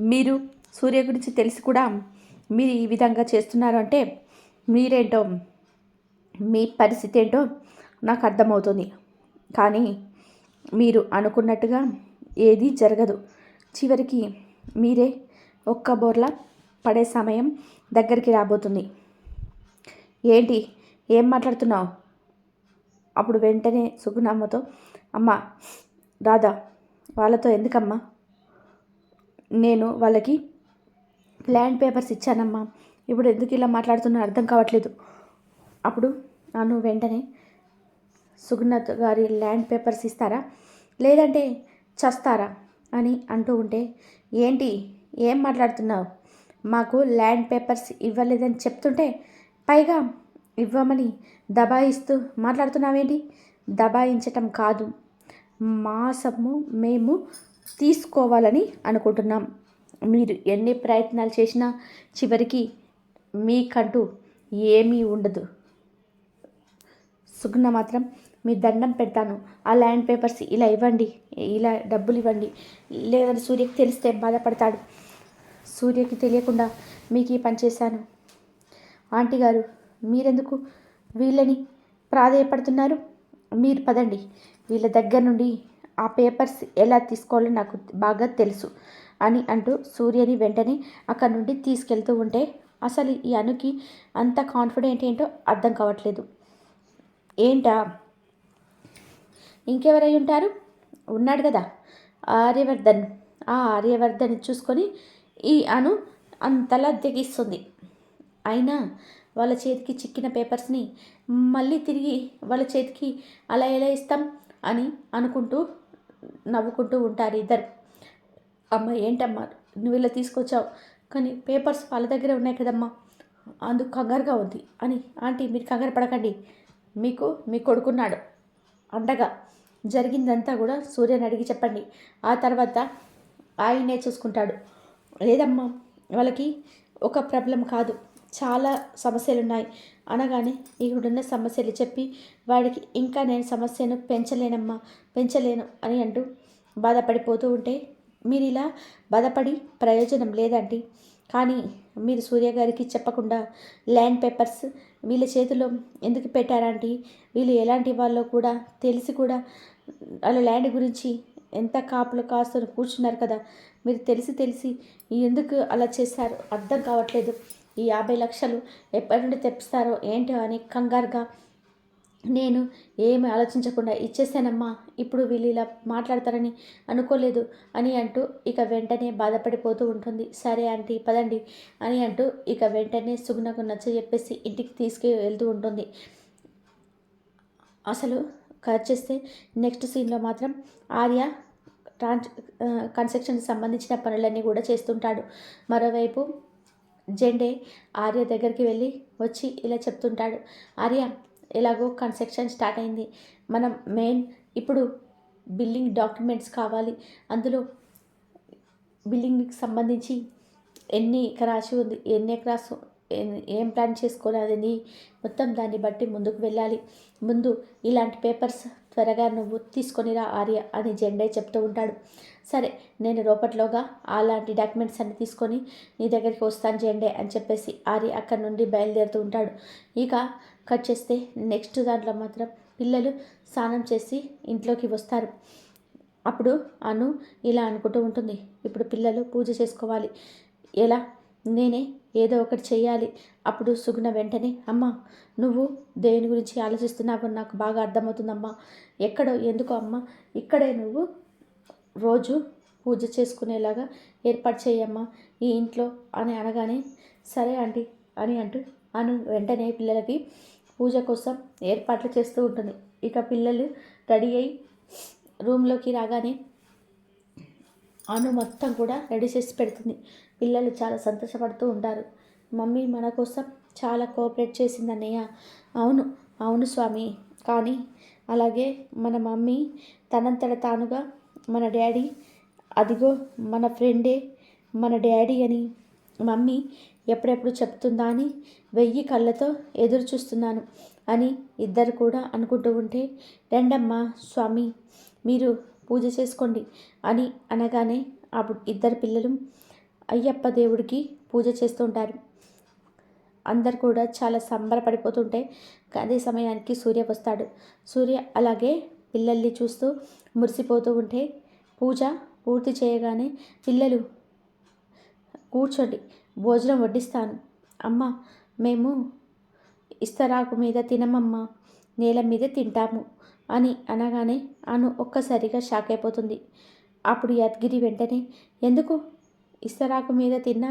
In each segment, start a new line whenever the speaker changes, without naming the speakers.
మీరు సూర్య గురించి తెలిసి కూడా మీరు ఈ విధంగా చేస్తున్నారు అంటే మీరేంటో మీ పరిస్థితి ఏంటో నాకు అర్థమవుతుంది. కానీ మీరు అనుకున్నట్టుగా ఏది జరగదు. చివరికి మీరే ఒక్క బోర్ల పడే సమయం దగ్గరికి రాబోతుంది. ఏంటి? ఏం మాట్లాడుతున్నావు? అప్పుడు వెంటనే సుగుణమ్మతో అమ్మ రాధా వాళ్ళతో ఎందుకమ్మా? నేను వాళ్ళకి ల్యాండ్ పేపర్స్ ఇచ్చానమ్మా. ఇప్పుడు ఎందుకు ఇలా మాట్లాడుతున్నా అర్థం కావట్లేదు. అప్పుడు నన్ను వెంటనే సుగుణత్ గారి ల్యాండ్ పేపర్స్ ఇస్తారా? లేదంటే చస్తారా? అని అంటూ ఉంటే ఏంటి? ఏం మాట్లాడుతున్నావు? మాకు ల్యాండ్ పేపర్స్ ఇవ్వలేదని చెప్తుంటే పైగా ఇవ్వమని దబాయిస్తూ మాట్లాడుతున్నావేంటి? దబాయించటం కాదు. మా సొమ్ము మేము తీసుకోవాలని అనుకుంటున్నాం. మీరు ఎన్ని ప్రయత్నాలు చేసినా చివరికి మీకంటూ ఏమీ ఉండదు. సుగుణ మాత్రం మీ దండం పెడతాను. ఆ ల్యాండ్ పేపర్స్ ఇలా ఇవ్వండి ఇలా డబ్బులు ఇవ్వండి. లేదని సూర్యకి తెలిస్తే బాధపడతాడు. సూర్యకి తెలియకుండా మీకు ఈ పని చేశాను. ఆంటీ గారు మీరెందుకు వీళ్ళని ప్రాధేయపడుతున్నారు? మీరు పదండి. వీళ్ళ దగ్గర నుండి ఆ పేపర్స్ ఎలా తీసుకోవాలో నాకు బాగా తెలుసు అని అంటూ సూర్యని వెంటనే అక్కడ నుండి తీసుకెళ్తూ ఉంటే అసలు ఈ అనుకి అంత కాన్ఫిడెంట్ ఏంటో అర్థం కావట్లేదు. ఏంటా? ఇంకెవరై ఉంటారు? ఉన్నాడు కదా ఆర్యవర్ధన్. ఆ ఆర్యవర్ధన్ చూసుకొని ఈ అను అంతలా దిగిస్తుంది అయినా వాళ్ళ చేతికి చిక్కిన పేపర్స్ని మళ్ళీ తిరిగి వాళ్ళ చేతికి అలా ఎలా ఇస్తాం అని అనుకుంటూ నవ్వుకుంటూ ఉంటారు ఇద్దరు. అమ్మ ఏంటమ్మా నువ్వు ఇలా తీసుకొచ్చావు? కానీ పేపర్స్ వాళ్ళ దగ్గరే ఉన్నాయి కదమ్మా. అందుకు కంగారుగా ఉంది అని ఆంటీ మీరు కంగారు పడకండి. మీకు మీ కొడుకున్నాడు. అండగా. జరిగిందంతా కూడా సూర్యని అడిగి చెప్పండి. ఆ తర్వాత ఆయనే చూసుకుంటాడు. లేదమ్మా వాళ్ళకి ఒక ప్రాబ్లం కాదు. చాలా సమస్యలు ఉన్నాయి అనగానే ఇక్కడున్న సమస్యలు చెప్పి వాడికి ఇంకా నేను సమస్యను పెంచలేనమ్మా పెంచలేను అని అంటూ బాధపడిపోతూ ఉంటే మీరు ఇలా బాధపడి ప్రయోజనం లేదండి కానీ మీరు సూర్య గారికి చెప్పకుండా ల్యాండ్ పేపర్స్ వీళ్ళ చేతిలో ఎందుకు పెట్టారంటే? వీళ్ళు ఎలాంటి వాళ్ళో కూడా తెలిసి కూడా వాళ్ళ ల్యాండ్ గురించి ఎంత కాపులు కాస్తూ కూర్చున్నారు కదా. మీరు తెలిసి తెలిసి ఎందుకు అలా చేశారు అర్థం కావట్లేదు. ఈ యాభై లక్షలు ఎప్పటి నుండి తెప్పిస్తారో ఏంటో అని కంగారుగా నేను ఏమి ఆలోచించకుండా ఇచ్చేసానమ్మా ఇప్పుడు వీళ్ళు ఇలా మాట్లాడతారని అనుకోలేదు అని అంటూ ఇక వెంటనే బాధపడిపోతూ ఉంటుంది. సరే ఆంటీ పదండి అని అంటూ ఇక వెంటనే సుగుణకు నచ్చ చెప్పేసి ఇంటికి తీసుకు వెళ్తూ ఉంటుంది. అసలు కట్ చేస్తే నెక్స్ట్ సీన్లో మాత్రం ఆర్య ట్రాన్స్ కన్స్ట్రక్షన్కి సంబంధించిన పనులన్నీ కూడా చేస్తుంటాడు. మరోవైపు జెండే ఆర్య దగ్గరికి వెళ్ళి వచ్చి ఇలా చెప్తుంటాడు. ఆర్య ఎలాగో కన్స్ట్రక్షన్ స్టార్ట్ అయింది. మనం మెయిన్ ఇప్పుడు బిల్డింగ్ డాక్యుమెంట్స్ కావాలి. అందులో బిల్డింగ్కి సంబంధించి ఎన్ని ఎకరాసు ఉంది ఎన్ని ఎకరాస్ ఏం ప్లాన్ చేసుకోవాలి మొత్తం దాన్ని బట్టి ముందుకు వెళ్ళాలి. ముందు ఇలాంటి పేపర్స్ త్వరగా నువ్వు తీసుకొనిరా ఆర్య అని జెండే చెప్తూ ఉంటాడు. సరే నేను రోపట్లోగా అలాంటి డాక్యుమెంట్స్ అన్ని తీసుకొని నీ దగ్గరికి వస్తాను జెండే అని చెప్పేసి ఆర్య అక్కడి నుండి బయలుదేరుతూ ఉంటాడు. ఇక కట్ చేస్తే నెక్స్ట్ దాంట్లో మాత్రం పిల్లలు స్నానం చేసి ఇంట్లోకి వస్తారు. అప్పుడు అను ఇలా అనుకుంటూ ఉంటుంది. ఇప్పుడు పిల్లలు పూజ చేసుకోవాలి. ఎలా? నేనే ఏదో ఒకటి చేయాలి అప్పుడు సుగుణ వెంటనే అమ్మ నువ్వు దేని గురించి ఆలోచిస్తున్నావు నాకు బాగా అర్థమవుతుందమ్మా. ఎక్కడో ఎందుకో అమ్మ ఇక్కడే నువ్వు రోజు పూజ చేసుకునేలాగా ఏర్పాటు చేయమ్మా ఈ ఇంట్లో అని అనగానే సరే అండి అని అంటూ అను వెంటనే పిల్లలకి పూజ కోసం ఏర్పాట్లు చేస్తూ ఉంటుంది. ఇక పిల్లలు రెడీ అయి రూమ్లోకి రాగానే అను మొత్తం కూడా రెడీ చేసి పెడుతుంది. పిల్లలు చాలా సంతోషపడుతూ ఉంటారు. మమ్మీ మన కోసం చాలా కోఆపరేట్ చేసింది అన్నయ్య అవును అవును స్వామి. కానీ అలాగే మన మమ్మీ తనంతట తానుగా మన డాడీ అదిగో మన ఫ్రెండే మన డాడీ అని మమ్మీ ఎప్పుడెప్పుడు చెప్తుందా అని వెయ్యి కళ్ళతో ఎదురు చూస్తున్నాను అని ఇద్దరు కూడా అనుకుంటూ ఉంటే రెండమ్మ స్వామి మీరు పూజ చేసుకోండి అని అనగానే అప్పుడు ఇద్దరు పిల్లలు అయ్యప్ప దేవుడికి పూజ చేస్తుంటారు. అందరు కూడా చాలా సంబరపడిపోతుంటే అదే సమయానికి సూర్య వస్తాడు. సూర్య అలాగే పిల్లల్ని చూస్తూ మురిసిపోతూ ఉంటే పూజ పూర్తి చేయగానే పిల్లలు కూర్చోండి భోజనం వడ్డిస్తాను. అమ్మ మేము ఇస్తరాకు మీద తినమమ్మా నేల మీద తింటాము అని అనగానే అను ఒక్కసారిగా షాక్ అయిపోతుంది. అప్పుడు యాదగిరి వెంటనే ఎందుకు? ఇస్తరాకు మీద తిన్నా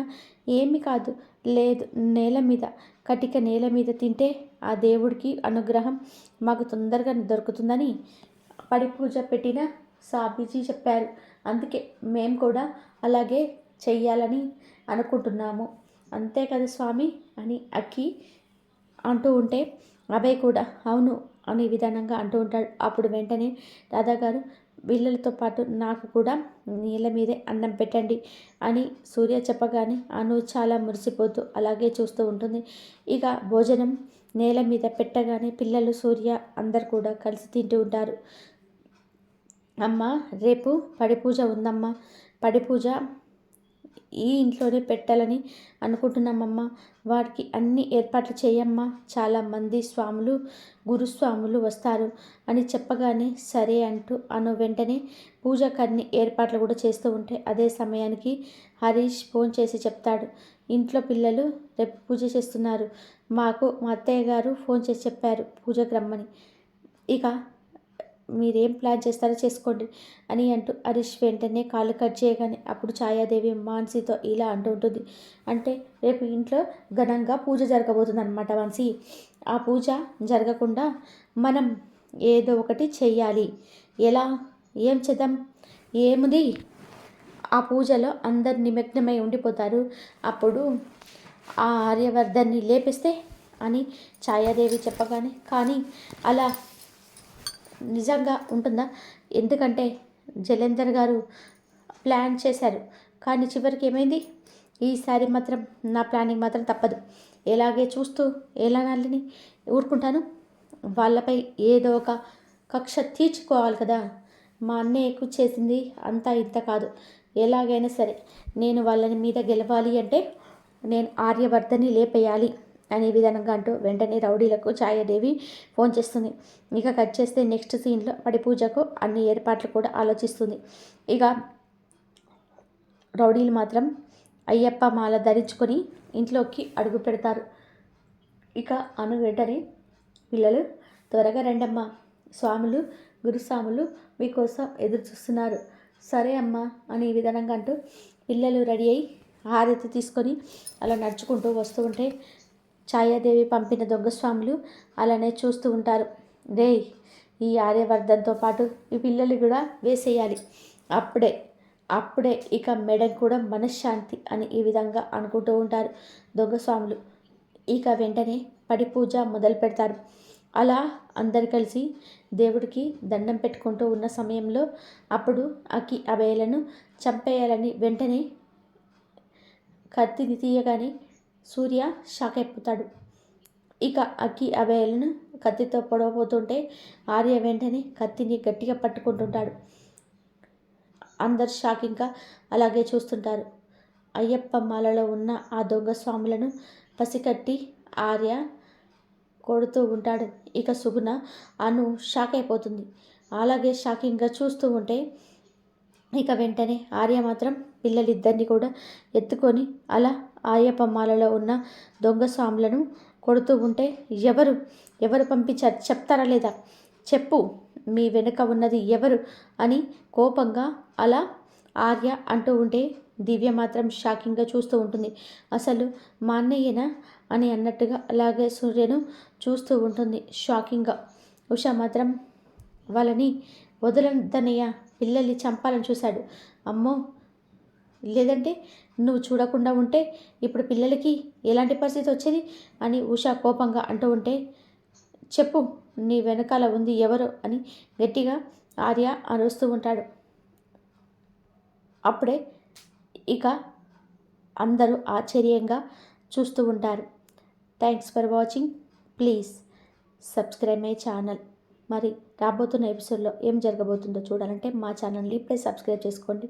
ఏమి కాదు. లేదు నేల మీద కటిక నేల మీద తింటే ఆ దేవుడికి అనుగ్రహం మాకు తొందరగా దొరుకుతుందని పడి పూజ పెట్టిన సాబీజీ చెప్పారు. అందుకే మేము కూడా అలాగే చెయ్యాలని అనుకుంటున్నాము. అంతే కదా స్వామి అని అక్కి అంటూ ఉంటే అభయ్ కూడా అవును అనే విధానంగా అంటూ ఉంటాడు. అప్పుడు వెంటనే రాధాగారు పిల్లలతో పాటు నాకు కూడా నీళ్ళ మీదే అన్నం పెట్టండి అని సూర్య చెప్పగానే అను చాలా మురిసిపోతూ అలాగే చూస్తూ ఉంటుంది. ఇక భోజనం నేల మీద పెట్టగానే పిల్లలు సూర్య అందరు కూడా కలిసి తింటూ ఉంటారు. అమ్మ రేపు పడి పూజ ఉందమ్మా. పడి పూజ ఈ ఇంట్లోనే పెట్టాలని అనుకుంటున్నామమ్మా. వాడికి అన్ని ఏర్పాట్లు చేయమ్మా. చాలామంది స్వాములు గురుస్వాములు వస్తారు అని చెప్పగానే సరే అంటూ అను వెంటనే పూజకు ఏర్పాట్లు కూడా చేస్తూ ఉంటే అదే సమయానికి హరీష్ ఫోన్ చేసి చెప్తాడు. ఇంట్లో పిల్లలు రేపు పూజ చేస్తున్నారు. మాకు మా అత్తయ్య గారు ఫోన్ చేసి చెప్పారు పూజకు రమ్మని. ఇక మీరేం ప్లాన్ చేస్తారో చేసుకోండి అని అంటూ హరీష్ వెంటనే కాళ్ళు కట్ చేయగానే అప్పుడు ఛాయాదేవి మాన్సీతో ఇలా అంటూ ఉంటుంది. అంటే రేపు ఇంట్లో ఘనంగా పూజ జరగబోతుంది అనమాట మాన్సి. ఆ పూజ జరగకుండా మనం ఏదో ఒకటి చెయ్యాలి. ఎలా? ఏం చేద్దాం? ఏముంది ఆ పూజలో అందరు నిమగ్నమై ఉండిపోతారు. అప్పుడు ఆ ఆర్యవర్ధన్ని లేపిస్తే అని ఛాయాదేవి చెప్పగానే కానీ అలా నిజంగా ఉంటుందా? ఎందుకంటే జలేందర్ గారు ప్లాన్ చేశారు. కానీ చివరికి ఏమైంది? ఈసారి మాత్రం నా ప్లానింగ్ మాత్రం తప్పదు. ఎలాగే చూస్తూ ఎలా నల్లిని ఊరుకుంటాను? వాళ్ళపై ఏదో ఒక కక్ష తీర్చుకోవాలి కదా? మా అన్నయ్యకు చేసింది అంతా ఇంత కాదు. ఎలాగైనా సరే నేను వాళ్ళని మీద గెలవాలి అంటే నేను ఆర్యవర్ధని లేపేయాలి. అనే విధంగా అంటూ వెంటనే రౌడీలకు ఛాయాదేవి ఫోన్ చేస్తుంది. ఇక కట్ చేస్తే నెక్స్ట్ సీన్లో పడి పూజకు అన్ని ఏర్పాట్లు కూడా ఆలోచిస్తుంది. ఇక రౌడీలు మాత్రం అయ్యప్ప మాల ధరించుకొని ఇంట్లోకి అడుగు పెడతారు. ఇక అను వెంటనే పిల్లలు త్వరగా రండమ్మా. స్వాములు గురుస్వాములు మీకోసం ఎదురు చూస్తున్నారు సరే అమ్మా అని విధానంగా అంటూ పిల్లలు రెడీ అయి హారతి తీసుకొని అలా నడుచుకుంటూ వస్తూ ఉంటే ఛాయాదేవి పంపిన దొంగస్వాములు అలానే చూస్తూ ఉంటారు. రే ఈ ఆర్యవర్ధన్తో పాటు ఈ పిల్లలు కూడా వేసేయాలి. అప్పుడే అప్పుడే ఇక మేడం కూడా మనశ్శాంతి అని ఈ విధంగా అనుకుంటూ ఉంటారు దొంగస్వాములు. ఇక వెంటనే పడి పూజ మొదలు పెడతారు. అలా అందరు కలిసి దేవుడికి దండం పెట్టుకుంటూ ఉన్న సమయంలో అప్పుడు అకి అభయలను చంపేయాలని వెంటనే కత్తిని తీయగానే సూర్య షాక్ అయిపోతాడు. ఇక అక్కి అభయలను కత్తితో పొడవబోతుంటే ఆర్య వెంటనే కత్తిని గట్టిగా పట్టుకుంటుంటాడు. అందరు షాక్ ఇంకా అలాగే చూస్తుంటారు. అయ్యప్ప మాలలో ఉన్న ఆ దొంగ స్వాములను పసికట్టి ఆర్య కొడుతూ ఉంటాడు. ఇక సుగుణ అను షాక్ అయిపోతుంది. అలాగే షాకింగ్గా చూస్తూ ఉంటే ఇక వెంటనే ఆర్య మాత్రం పిల్లలిద్దరిని కూడా ఎత్తుకొని అలా ఆయపమ్మాలలో ఉన్న దొంగ స్వాములను కొడుతూ ఉంటే ఎవరు ఎవరు పంపించారు చెప్తారా లేదా? చెప్పు మీ వెనుక ఉన్నది ఎవరు అని కోపంగా అలా ఆర్య అంటూ ఉంటే దివ్య మాత్రం షాకింగ్గా చూస్తూ ఉంటుంది. అసలు మా అన్నయ్యనా అని అన్నట్టుగా అలాగే సూర్యను చూస్తూ ఉంటుంది షాకింగ్గా. ఉష మాత్రం వాళ్ళని వదలదనయ్య పిల్లల్ని చంపాలని చూశాడు. అమ్మో లేదంటే నువ్వు చూడకుండా ఉంటే ఇప్పుడు పిల్లలకి ఎలాంటి పరిస్థితి వచ్చేది? అని ఉషా కోపంగా అంటూ ఉంటే చెప్పు నీ వెనకాల ఉంది ఎవరు? అని గట్టిగా ఆర్య అరుస్తూ ఉంటాడు. అప్పుడే ఇక అందరూ ఆశ్చర్యంగా చూస్తూ ఉంటారు. Thanks for watching. Please subscribe my channel. మరి రాబోతున్న ఎపిసోడ్లో ఏం జరగబోతుందో చూడాలంటే మా ఛానల్ని ఇప్పుడే సబ్స్క్రైబ్ చేసుకోండి.